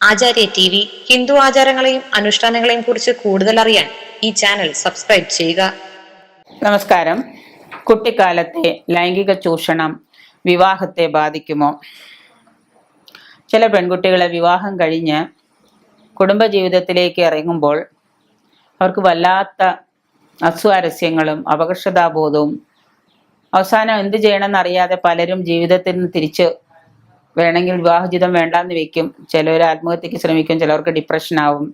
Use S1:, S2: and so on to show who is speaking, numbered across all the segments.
S1: ആചാര്യ T V Hindu ആചാരങ്ങളെയും അനുഷ്ഠാനങ്ങളെയും കുറിച്ച് കൂടുതൽ അറിയാൻ ഈ ചാനൽ സബ്സ്ക്രൈബ് ചെയ്യുക.
S2: നമസ്കാരം. കുട്ടിക്കാലത്തെ ലൈംഗിക ചൂഷണം വിവാഹത്തെ ബാധിക്കുമോ? ചില പെൺകുട്ടികളെ വിവാഹം കഴിഞ്ഞ് കുടുംബജീവിതത്തിലേക്ക് ഇറങ്ങുമ്പോൾ അവർക്ക് വല്ലാത്ത അസ്വാരസ്യങ്ങളും അപകർഷതാബോധവും അവസാനം എന്ത് ചെയ്യണമെന്ന് അറിയാതെ പലരും ജീവിതത്തിൽ നിന്ന് തിരിച്ച് വേണമെങ്കിൽ വിവാഹജീവിതം വേണ്ടാന്ന് വെക്കും. ചിലർ ആത്മഹത്യക്ക് ശ്രമിക്കും ചിലവർക്ക് ഡിപ്രഷൻ ആവും.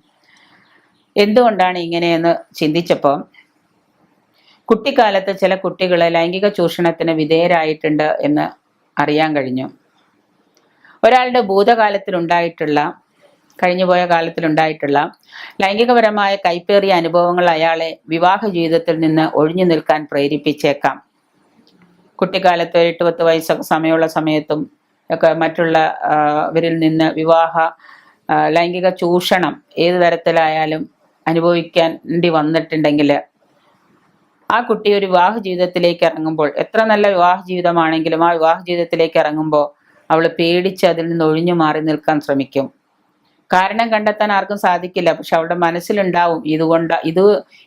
S2: എന്തുകൊണ്ടാണ് ഇങ്ങനെയെന്ന് ചിന്തിച്ചപ്പോൾ കുട്ടിക്കാലത്ത് ചില കുട്ടികൾ ലൈംഗിക ചൂഷണത്തിന് വിധേയരായിട്ടുണ്ട് എന്ന് അറിയാൻ കഴിഞ്ഞു. ഒരാളുടെ ഭൂതകാലത്തിലുണ്ടായിട്ടുള്ള കഴിഞ്ഞുപോയ കാലത്തിലുണ്ടായിട്ടുള്ള ലൈംഗികപരമായ കൈപ്പേറിയ അനുഭവങ്ങൾ അയാളെ വിവാഹ ജീവിതത്തിൽ നിന്ന് ഒഴിഞ്ഞു നിൽക്കാൻ പ്രേരിപ്പിച്ചേക്കാം. കുട്ടിക്കാലത്ത് എട്ട് പത്ത് വയസ്സൊക്കെ സമയമുള്ള സമയത്തും ഒക്കെ മറ്റുള്ള ആ, ഇവരിൽ നിന്ന് വിവാഹ ലൈംഗിക ചൂഷണം ഏത് തരത്തിലായാലും അനുഭവിക്കേണ്ടി വന്നിട്ടുണ്ടെങ്കിൽ ആ കുട്ടി ഒരു വിവാഹ ജീവിതത്തിലേക്ക് ഇറങ്ങുമ്പോൾ എത്ര നല്ല വിവാഹ ജീവിതമാണെങ്കിലും ആ വിവാഹ ജീവിതത്തിലേക്ക് ഇറങ്ങുമ്പോൾ അവൾ പേടിച്ച് അതിൽ നിന്ന് ഒഴിഞ്ഞു മാറി നിൽക്കാൻ ശ്രമിക്കും. കാരണം കണ്ടെത്താൻ ആർക്കും സാധിക്കില്ല. പക്ഷെ അവളുടെ മനസ്സിലുണ്ടാവും ഇതുകൊണ്ട് ഇത്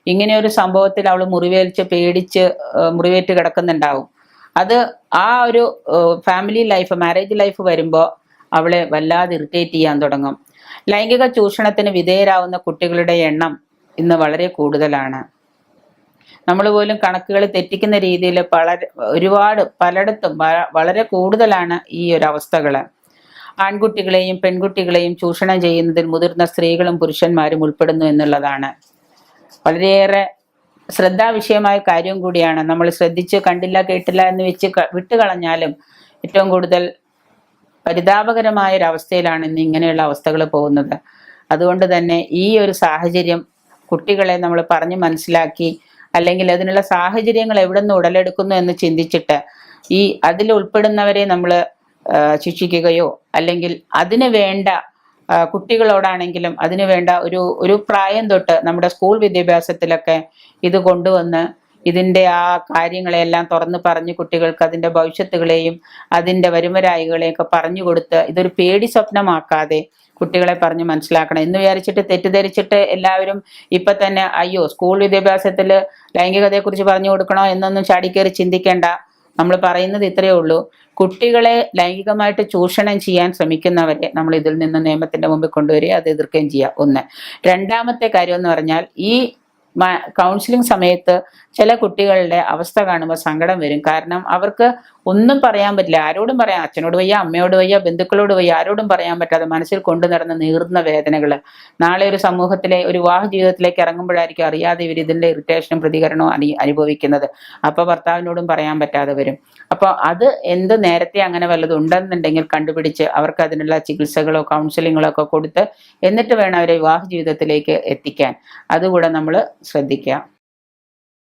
S2: ഇങ്ങനെ ഒരു സംഭവത്തിൽ അവൾ മുറിവേൽച്ച് പേടിച്ച് മുറിവേറ്റ് കിടക്കുന്നുണ്ടാവും. അത് ആ ഒരു ഫാമിലി ലൈഫ് മാരേജ് ലൈഫ് വരുമ്പോൾ അവളെ വല്ലാതെ ഇറിറ്റേറ്റ് ചെയ്യാൻ തുടങ്ങും. ലൈംഗിക ചൂഷണത്തിന് വിധേയരാവുന്ന കുട്ടികളുടെ എണ്ണം ഇന്ന് വളരെ കൂടുതലാണ്. നമ്മൾ പോലും കണക്കുകൾ തെറ്റിക്കുന്ന രീതിയിൽ വളരെ ഒരുപാട് പലയിടത്തും വളരെ കൂടുതലാണ് ഈ ഒരു അവസ്ഥകൾ ആൺകുട്ടികളെയും പെൺകുട്ടികളെയും ചൂഷണം ചെയ്യുന്നതിൽ മുതിർന്ന സ്ത്രീകളും പുരുഷന്മാരും ഉൾപ്പെടുന്നു എന്നുള്ളതാണ്. വളരെയേറെ ശ്രദ്ധാവിഷയമായ കാര്യം കൂടിയാണ്. നമ്മൾ ശ്രദ്ധിച്ച് കണ്ടില്ല കേട്ടില്ല എന്ന് വെച്ച് വിട്ടുകളഞ്ഞാലും ഏറ്റവും കൂടുതൽ പരിതാപകരമായ ഒരു അവസ്ഥയിലാണ് ഇന്ന് ഇങ്ങനെയുള്ള അവസ്ഥകൾ പോകുന്നത്. അതുകൊണ്ട് തന്നെ ഈ ഒരു സാഹചര്യം കുട്ടികളെ നമ്മൾ പറഞ്ഞ് മനസ്സിലാക്കി അല്ലെങ്കിൽ അതിനുള്ള സാഹചര്യങ്ങൾ എവിടെ നിന്ന് ഉടലെടുക്കുന്നു എന്ന് ചിന്തിച്ചിട്ട് ഈ അതിൽ ഉൾപ്പെടുന്നവരെ നമ്മൾ ശിക്ഷിക്കുകയോ അല്ലെങ്കിൽ അതിന് വേണ്ട കുട്ടികളോടാണെങ്കിലും അതിനുവേണ്ട ഒരു ഒരു പ്രായം തൊട്ട് നമ്മുടെ സ്കൂൾ വിദ്യാഭ്യാസത്തിലൊക്കെ ഇത് കൊണ്ടുവന്ന് ഇതിന്റെ ആ കാര്യങ്ങളെല്ലാം തുറന്നു പറഞ്ഞ് കുട്ടികൾക്ക് അതിന്റെ ഭവിഷ്യത്തുകളെയും അതിന്റെ വരുമരായികളെയൊക്കെ പറഞ്ഞു കൊടുത്ത് ഇതൊരു പേടി സ്വപ്നമാക്കാതെ കുട്ടികളെ പറഞ്ഞ് മനസ്സിലാക്കണം. എന്ന് വിചാരിച്ചിട്ട് തെറ്റിദ്ധരിച്ചിട്ട് എല്ലാവരും ഇപ്പൊ തന്നെ അയ്യോ സ്കൂൾ വിദ്യാഭ്യാസത്തിൽ ലൈംഗികതയെക്കുറിച്ച് പറഞ്ഞു കൊടുക്കണോ എന്നൊന്നും ചാടിക്കേറി ചിന്തിക്കേണ്ട. നമ്മൾ പറയുന്നത് ഇത്രയേ ഉള്ളൂ. കുട്ടികളെ ലൈംഗികമായിട്ട് ചൂഷണം ചെയ്യാൻ ശ്രമിക്കുന്നവരെ നമ്മൾ ഇതിൽ നിന്ന് നിയമത്തിന്റെ മുമ്പിൽ കൊണ്ടുവരിക അത് എതിർക്കുകയും ചെയ്യുക. ഒന്ന്. രണ്ടാമത്തെ കാര്യം എന്ന് പറഞ്ഞാൽ ഈ കൗൺസിലിംഗ് സമയത്ത് ചില കുട്ടികളുടെ അവസ്ഥ കാണുമ്പോൾ സങ്കടം വരും. കാരണം അവർക്ക് ഒന്നും പറയാൻ പറ്റില്ല. ആരോടും പറയാം അച്ഛനോട് വയ്യ അമ്മയോട് വയ്യ ബന്ധുക്കളോട് വയ്യ ആരോടും പറയാൻ പറ്റാതെ മനസ്സിൽ കൊണ്ടു നടന്ന നീറുന്ന വേദനകൾ നാളെ ഒരു സമൂഹത്തിലെ ഒരു വിവാഹ ജീവിതത്തിലേക്ക് ഇറങ്ങുമ്പോഴായിരിക്കും അറിയാതെ ഇവർ ഇതിന്റെ ഇറിറ്റേഷനും പ്രതികരണവും അനു അനുഭവിക്കുന്നത്. അപ്പൊ ഭർത്താവിനോടും പറയാൻ പറ്റാതെ വരും. അപ്പോൾ അത് എന്ത് നേരത്തെ അങ്ങനെ വല്ലതും ഉണ്ടെന്നുണ്ടെങ്കിൽ കണ്ടുപിടിച്ച് അവർക്ക് അതിനുള്ള ചികിത്സകളോ കൗൺസിലിങ്ങുകളോ ഒക്കെ കൊടുത്ത് എന്നിട്ട് വേണം അവരെ വിവാഹ ജീവിതത്തിലേക്ക് എത്തിക്കാൻ. അതുകൂടെ നമ്മൾ ശ്രദ്ധിക്കുക